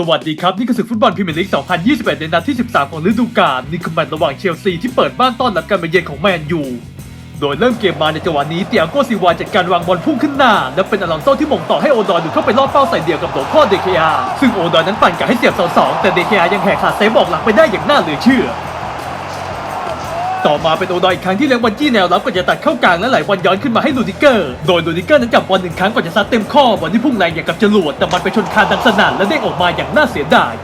สวัสดีครับ นี่คือศึกฟุตบอลพรีเมียร์ลีก 2021 ในนัดที่ 13 ของฤดูกาลนี่คือแมตช์ระหว่างเชลซีที่เปิดบ้านต้อนรับการมาเยือนของแมนยูโดยเริ่มเกมมาในจังหวะนี้เตียโกซิวาจัดการวางบอลพุ่งขึ้นหน้า และเป็นอลองโซที่ม่งต่อให้โอดอนดูดเข้าไปลอดเป้าใส่เดียวกับโดข้อเดเคอาซึ่งโอดอนนั้นปั่นกะให้เสียบเสาสองแต่เดเคอายังแหกขาดเซฟบอกหลังไปได้อย่างน่าเหลือเชื่อ ต่อมาเป็นโอดอยอีกครั้งที่เลี้ยงบอลจี้แนวรับก่อนจะตัดเข้ากลางและไหลบอลย้อนขึ้นมาให้ลูดิเกอร์ โดยลูดิเกอร์นั้นจับบอลหนึ่งครั้งก่อนจะซัดเต็มข้อบอลที่พุ่งแรงอย่างกับจรวดแต่มันไปชนคานดังสนั่นและเด้งออกมาอย่างน่าเสียดาย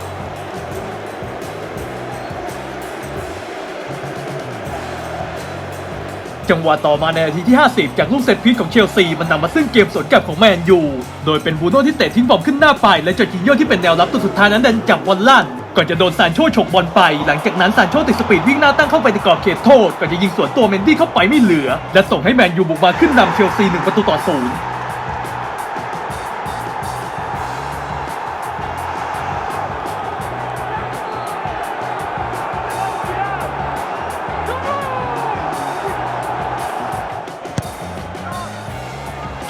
จังหวะต่อมาในนาทีที่ 50 จากลูกเซตพีชของเชลซีมันนำมาซึ่งเกมสวนกลับของแมนยู โดยเป็นบูโน่ที่เตะทิ้งบอลขึ้นหน้าไป และจอร์จินโยที่เป็นแนวรับตัวสุดท้ายนั้นดันจับบอลลั่น ก่อนจะโดนซานโชฉกบอลไป หลังจากนั้นซานโชติดสปีดวิ่งหน้าตั้งเข้าไปในกรอบเขตโทษก่อนจะยิงสวนตัวเมนดี้เข้าไปไม่เหลือ และส่งให้แมนยูบุกมาขึ้นนำเชลซีหนึ่งประตูต่อศูนย์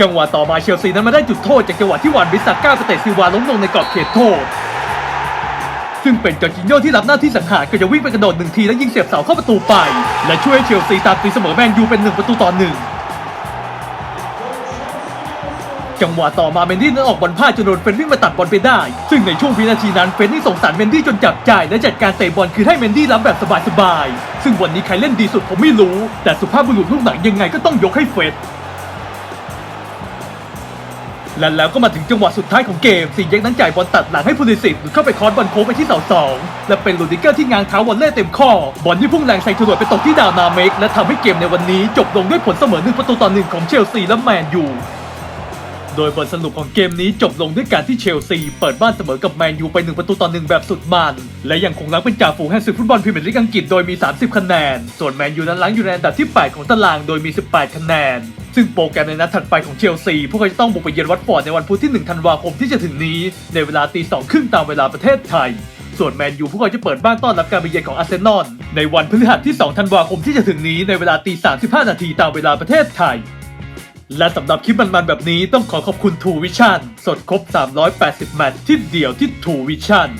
จังหวะต่อมาเชลซีนั้นมาได้จุดโทษจากจังหวะที่วานบิสซาก้าไปเตซิวาล้มลงในกรอบเขตโทษ ซึ่งเป็นจอร์จินโยที่รับหน้าที่สังหารก็จะวิ่งไปกระโดดหนึ่งทีแล้วยิงเสียบเสาเข้าประตูไป และช่วยเชลซีตามตีเสมอแมนยูเป็นหนึ่งประตูต่อหนึ่งจังหวะต่อมาเมนดี้นั้นออกบอลพลาดจนโดนเฟนวิ่งมาตัดบอลไปได้ ซึ่งในช่วงวินาทีนั้นเฟนนี่สงสารเมนดี้จนจับใจและจัดการเตะบอลคืนให้เมนดี้รับแบบสบายๆ ซึ่งวันนี้ใครเล่นดีสุดผมไม่รู้ แต่สุภาพบุรุษลูกหนังยังไงก็ต้องยกให้เฟรด และแล้วก็มาถึงจังหวะสุดท้ายของเกมสีแยกนั้นจ่ายบอลตัดหลังให้พูลิสิตเข้าไปคอร์สบอลโค้งไปที่เสาสองและเป็นลูดิเกอร์ที่ง้างเท้าวอลเล่เต็มข้อบอลที่พุ่งแรงใส่ถนวดไปตกที่ดาวนาเมกและทำให้เกมในวันนี้จบลงด้วยผลเสมอหนึ่งประตูต่อหนึ่งของเชลซีและแมนยูโดยบทสรุปของเกมนี้จบลงด้วยการที่เชลซีเปิดบ้านเสมอกับแมนยูไป 1 ประตูต่อหนึ่งแบบสุดมัน และยังคงล้างเป็นจ่าฝูงแห่งศึกฟุตบอลพรีเมียร์ลีกอังกฤษโดยมี 30 คะแนน ส่วนแมนยูนั้นล้างอยู่ในอันดับที่ 8 ของตารางโดยมี 18 คะแนน ซึ่งโปรแกรมในนัดถัดไปของเชลซี พวกเขาจะต้องบุกไปเยือนวัตฟอร์ดในวันพุธที่ 1 ธันวาคมที่จะถึงนี้ ในเวลาตีสองครึ่งตามเวลาประเทศไทย ส่วนแมนยูพวกเขาจะเปิดบ้านต้อนรับการไปเยือนของอาร์เซนอลในวันพฤหัสที่ 2 ธันวาคมที่จะถึงนี้ในเวลาตี35นาทีตามเวลาประเทศไทย และสำหรับคลิปมันๆแบบนี้ต้องขอขอบคุณ True Vision สดครบ 380 แมตช์ที่เดียวที่ True Vision